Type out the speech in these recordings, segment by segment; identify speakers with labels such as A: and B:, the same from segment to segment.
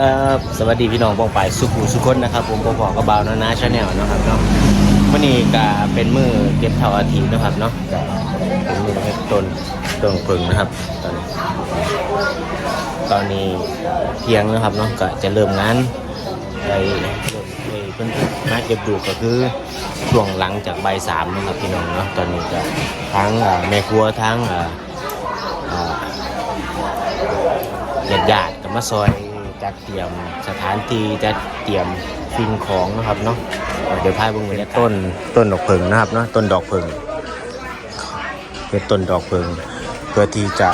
A: ครับสวัสดีพี่น้องปองไปายสุขุสุคนนะครับ ผมปอบอกกับบ่านานาชาแนลนะครับเนาะวันนี้ก็เป็นมือเก็บเท่าอาทิตย์นะครับเนาะเป็นมือเก็บต้นต้นผึ่งนะครับ ตอนนี้ตอนนี้เที่ยงนะครับเนาะก็จะเริ่มงานไปไปเพิ่นมาเก็บดูก็คือช่วงหลังจากใบสามนะครับพี่น้องเนาะตอนนี้ก็ทั้งแม่ครัวทั้งญาติญาติๆก็มาซอย จัดเตรียมสถานที่จัดเตรียมสิ่งของนะครับเนาะเดี๋ยวพายเบุ้งเป็นต้นต้นดอกเพิงนะครับเนาะต้นดอกเพิงเป็นต้นดอกเพิงเพื่อที่จะ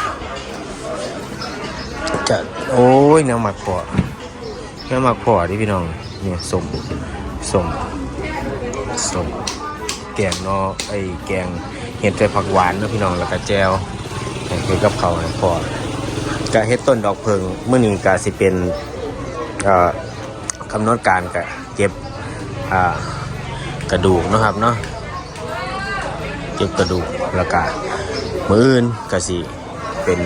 A: จะโอ้ยแนวหมักปอแนวหมักปอดิพี่น้องเนี่ยสมสมสมแกงเนาะไอ้แกงเห็ดใส่ผักหวานนะพี่น้องแล้วก็แจวแกงกับเขาให้พอ กะเฮ็ดต้นดอกเพิงเมื่อนี้กะสิเป็นเอ่อกำหนดการกะเก็บกระดูกนะครับเนาะเก็บกระดูกแล้วก็มืออื่นกะสิเป็น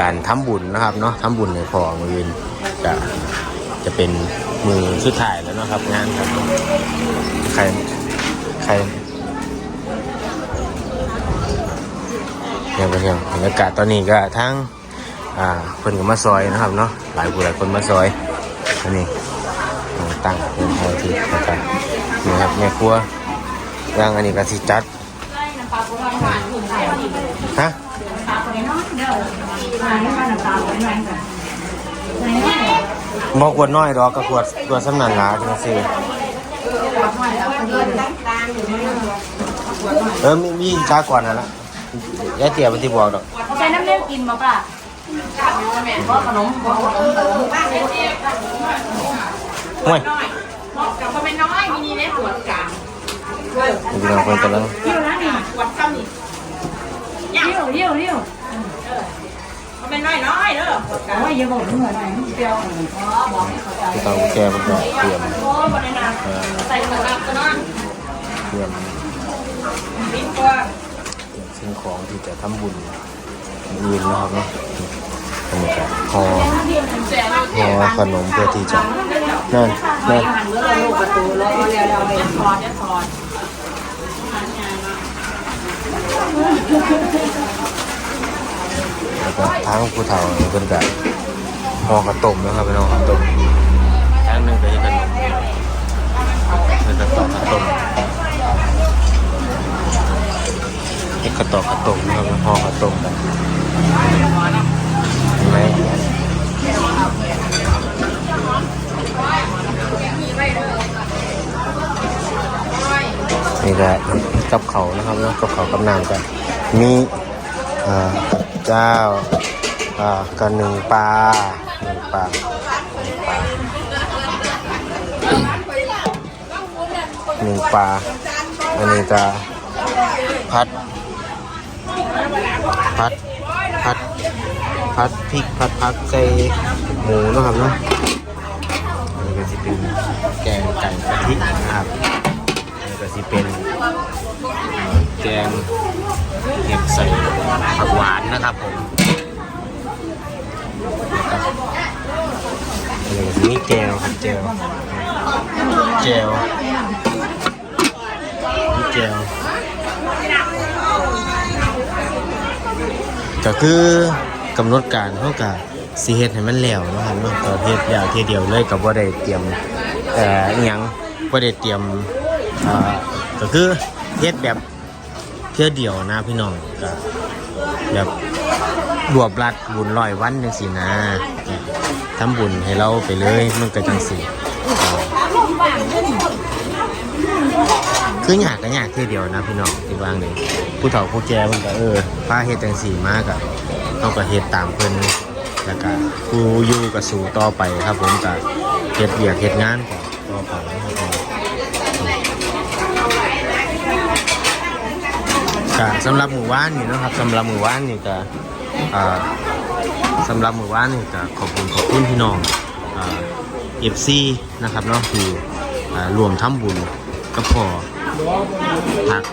A: การทำบุญนะครับเนาะทำบุญในพอมืออื่นกะจะเป็นมือสุดท้ายแล้วนะครับงานครับใครใครเนี่ยเป็นยังบรรยากาศตอนนี้ก็ทั้ง อ่าเพิ่นก็มาซอยนะครับเนาะหลายผู้หลายคนมาซอยอันนี้ตั้งเป็นทยที่นะครับนี่ครับแม่ครัวย่างอันนี้ก็สิจัดฮะบ่ขวดน้อยดอกก็ขวดขวดสำนันหลาจังซี่เออมีมีจ้าก่อนนั่นละยายเตี๋ยมันที่บอกดอก
B: ใช้น้ำเลี้ยงกินมาป่ะ
A: ห่วย
B: กับเขาไม่น้อยมีนี่ในปวดกลาง
A: พี่น้องเพิ่นกำลัง
B: เที่ยวนะนี่ปวดซ้ำนี่เที่ยวเที่ยวเที่ยวเขาเป็นน้อยน้อยเด้อปวดกลาง
C: ว่าอย่าบอกเหมือนไหนเดียว
B: อ๋อบอกให้เขาใจ
A: พี่ต้องแกมันก็เตรียม
B: โอ้บ่ได้นะใส่หมวกกันก็นอน
A: เตรียม
B: ปิ้งตัว
A: สิ่งของที่จะทำบุญอื่นนะครับเนาะ อันนี้ก็ห่อห่อขนมเพื่อที่จะนั่นนั่น
B: หันเมื่อลูกประตูแล้วเรียวๆเป็นถอดจะถอด
A: แล้วก็ทั้งผู้เฒ่าเป็นกับห่อข้าวต้มนะครับพี่น้องข้าวต้มทั้งหนึ่งก็ให้ขนมเป็นกระตอกข้าวต้มให้กระตอกข้าวต้มนะครับห่อข้าวต้มกัน ห็นไหมนี่ก็กับเขานะครับเนาะกับเขากับน้ำกันมีเจ้าอ่ากันหนึ่งปลาหนึ่งปลาหนึ่งปลาหนึ่งปลาอันนี้จะพัดพัดพัด พัดพริกพัดพักใส่หมูนะครับเนาะอันนี้ก็จะเป็นแกงไก่กะทินะครับนี่ก็สิเป็นแกงเห็ดใส่ผักหวานนะครับผมอันนี้ก็มีแจวครับแจวแจวมีแจวก็คือ กำหนดการเท่ากับสีเฮ็ดให้มันแล้วนะครับเนาะก็เฮ็ดแล้วทีเดียวเลยกับว่าได้เตรียมเอ่ออิหยังว่าได้เตรียมอ่าก็คือเฮ็ดแบบเที่ยวเดียวนะพี่น้องก็แบบรวบรัดบุญร้อยวันจังสินะทำบุญให้เราไปเลยมันก็จังสิคืออยากก็อยากเที่ยวเดียวนะพี่น้องที่วางเลยผู้เฒ่าผู้แก่มันก็เออพาเฮ็ดจังสีมากอะ เขาก็เฮ็ดตามเพิ่นแล้วก็ผู้อยู่กับสู่ต่อไปครับผมก็เฮ็ดเวียกเฮ็ดงานก่อนต่อไปก็สำหรับหมู่บ้านนี่นะครับสำหรับหมู่บ้านนี่ก็อ่สำหรับหมู่บ้านนี่ก็ขอบคุณขอบคุณพี่น้องอ่าเอฟซีนะครับเนาะที่อ่ารวมทำบุญก็พอทัก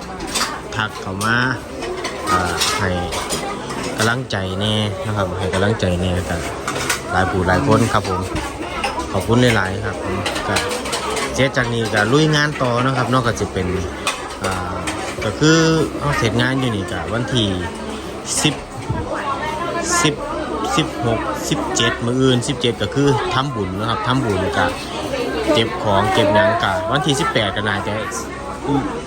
A: ทักเข้ามาอ่าให้ กำลังใจแน่นะครับ ให้กำลังใจแน่กันหลายผู้หลายคนครับผม ขอบคุณหลายๆครับผมก็เจ๊จากนี้ก็ลุยงานต่อนะครับ นอกจากจะเป็นอ่าก็คือเอาเสร็จงานอยู่นี่ก็วันที่สิบสิบสิบหกสิบเจ็ดมืออื่นสิบเจ็ดก็คือทำบุญนะครับทำบุญกับเก็บของเก็บหยังกะวันที่สิบแปดก็น่าจะ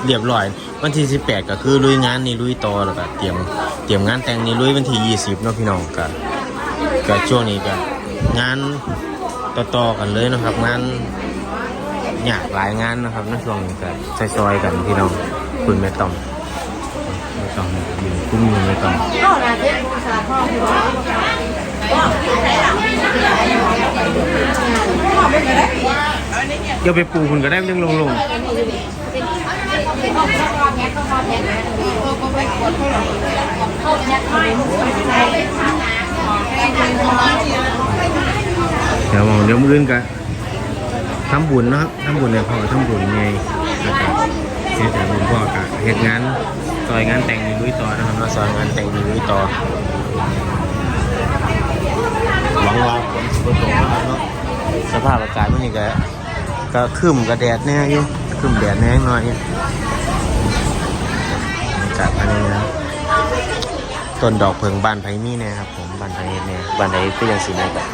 A: เรียบร้อย วันที่สิบแปดก็คือลุยงานนี่ลุยต่อแล้วก็เตรียมเตรียมงานแต่งนี่ลุยวันที่ยี่สิบเนาะพี่น้องก็ก็ช่วงนี้ก็งานต่อๆกันเลยนะครับงานอยากหลายงานนะครับในช่วงนี้ก็ซอยๆกันพี่น้องคุณแม่ต้องแม่ต้องยืนคุ้มอยู่แม่ต้อง
B: เจ๊ผู้ชายพ่อพี่น้องพ่อได้
A: เดี๋ยวไปปูคุณก็ได้เรื่องลงลง เดี๋ยวมองเดี๋ยวมืออื่นกันทำบุญเนาะครับทำบุญเนี่ยพ่อทำบุญไงนะครับเสียแต่ผมพ่อกะเหตุงานซอยงานแต่งนี่ลุยต่อนะครับเนาซอยงานแต่งนี่ลุยต่อหวังว่าฝนสิบ่ตกนะครับเนาะสภาพอากาศมันนี่ก็ก็ครึมกับแดดแน่อยู่ครึมแดดแน่หน่อย ต้นดอกเพิงบานไผ่มีเนี่ยครับผมบานไผ่เฮ็ดเนี่ยบานไผ่ก็ยังสีเนี่ยแบบ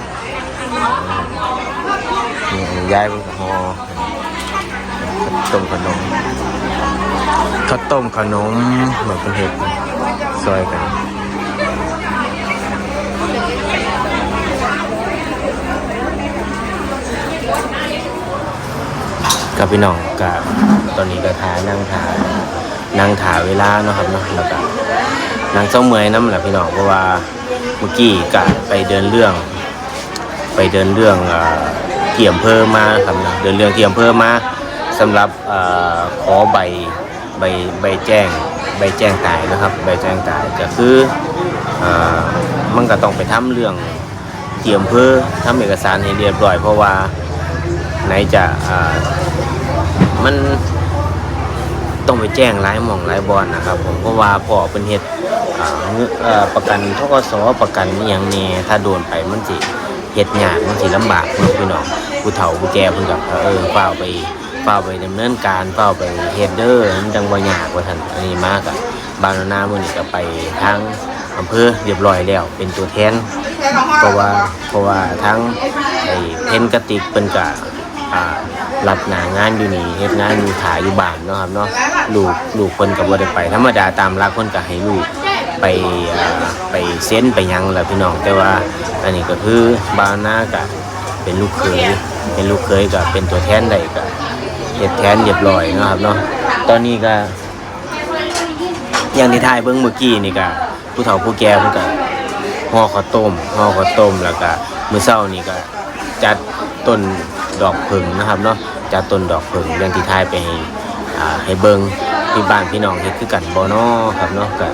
A: นี่อันนี้ย้ายไปกับฮอข้าวต้มขนมข้าวต้มขนมเหมือนเป็นเห็ดซอยกันกับพี่น้องกับตอนนี้ก็ทานั่งทานั่งถาเวลาเนาะครับเนาะแล้วก็ นั่งเจ้าเมยน้ำแหละพี่น้องเพราะว่าเมื่อกี้กะไปเดินเรื่อง ไปเดินเรื่องเอ่อที่อำเภอมมาครับนะเดินเรื่องที่อำเภอมมาสำหรับอขอใบใบใบแจ้งใบแจ้งตายนะครับ ใบแจ้งตายก็คืออมันก็ต้องไปทำเรื่องที่อำเภอทำเอกสารให้เรียบร้อย เพราะว่าไหนจะมัน ต้องไปแจ้งหลายหม่องหลายบอนนะครับ ผมเพราะว่าพ่อเป็นเฮ็ดอ่าเงนเอ่อประกันทกสประกันอย่างนี้ถ้าโดนไปมันสิเฮ็ดยากมันสิลำบากเนาะพี่น้องผู้เฒ่าผู้แก่เพิ่นก็เออเฝ้าไปเฝ้าไปดำเนินการเฝ้าไปเฮดเด้อมันจังบ่ยากว่าท่านอันนี้มากอะบางนานามื้อนี้ก็ไปทางอำเภอเรียบร้อยแล้วเป็นตัวแทนเพราะว่าเพราะว่าทั้งไอ้เพนกติกเพิ่นก็อ่า รับหนางานอยู่นี่เฮ็ดงานอยู่ถ่ายอยู่บ้านเนาะครับเนาะลูกลูกเพิ่นก็บ่ได้ไป ธรรมดาตามหลักเพิ่นก็ให้ลูกไปอ่าไปเซ็นไปยังแหละพี่น้องแต่ว่าอันนี้ก็คือบาวนาก็เป็นลูกเคยเป็นลูกเคยก็เป็นตัวแทนได้ก็เฮ็ดแทนเรียบร้อยเนาะครับเนาะตอนนี้ก็อย่างที่ถ่ายเบิ่งเมื่อกี้นี่ก็ผู้เฒ่าผู้แก่เพิ่นก็ห่อข้าวต้มห่อข้าวต้มแล้วก็มื้อเช้านี่ก็จัดต้น ดอกผึ่งนะครับเนาะจัดต้นดอกผึ่งอย่างที่ถ่ายไปให้เบิงที่บ้านพี่น้องเฮ็ดคือกันบ่นาะครับเนาะก็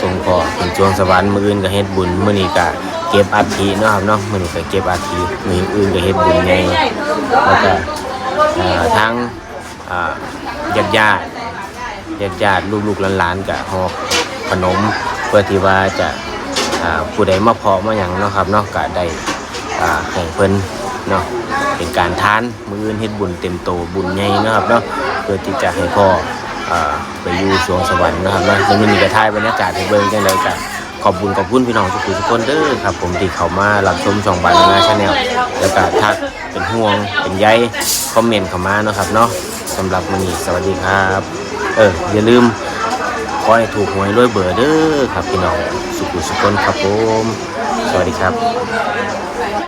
A: ส่งพอถึงจวงสวรรค์มืออื่นก็เฮ็ดบุญมื้อนี้ก็เก็บอัฐิเนาะครับเนาะมื้อนี้ก็เก็บอัฐิมื้ออื่นก็เฮ็ดบุญใหญ่แล้วก็ทั้งญาติญาติญาติญาติลูกๆหลานๆก็ฮอขนมเพื่อที่ว่าจะผู้ใดมาพอมาหยังเนาะครับเนาะก็ได้อ่าให้เพิ่น เนาะเป็นการทานมืออื่นเฮ็ดบุญเต็มโตบุญใหญ่นะครับเนาะเพื่อที่จะให้พ่ออไปอยู่สวงสวรรค์นะครับนะจะมีกระทายบรรยากาศให้เบิ่งกันเลยกันขอบคุณขอบคุณพี่น้องทุกคนทุกคนเด้อครับ ผมที่เขามารับชมช่องบานนาชาแนลแล้วก็ทักเป็นห่วงเป็นใยคอมเมนต์เข้ามาเนาะครับเนาะสำหรับวันนี้สวัสดีครับ เอออย่าลืมขอให้ถูกหวยรวยเบอร์เด้อครับพี่น้องสุขุสุขคนครับผม สวัสดีครับ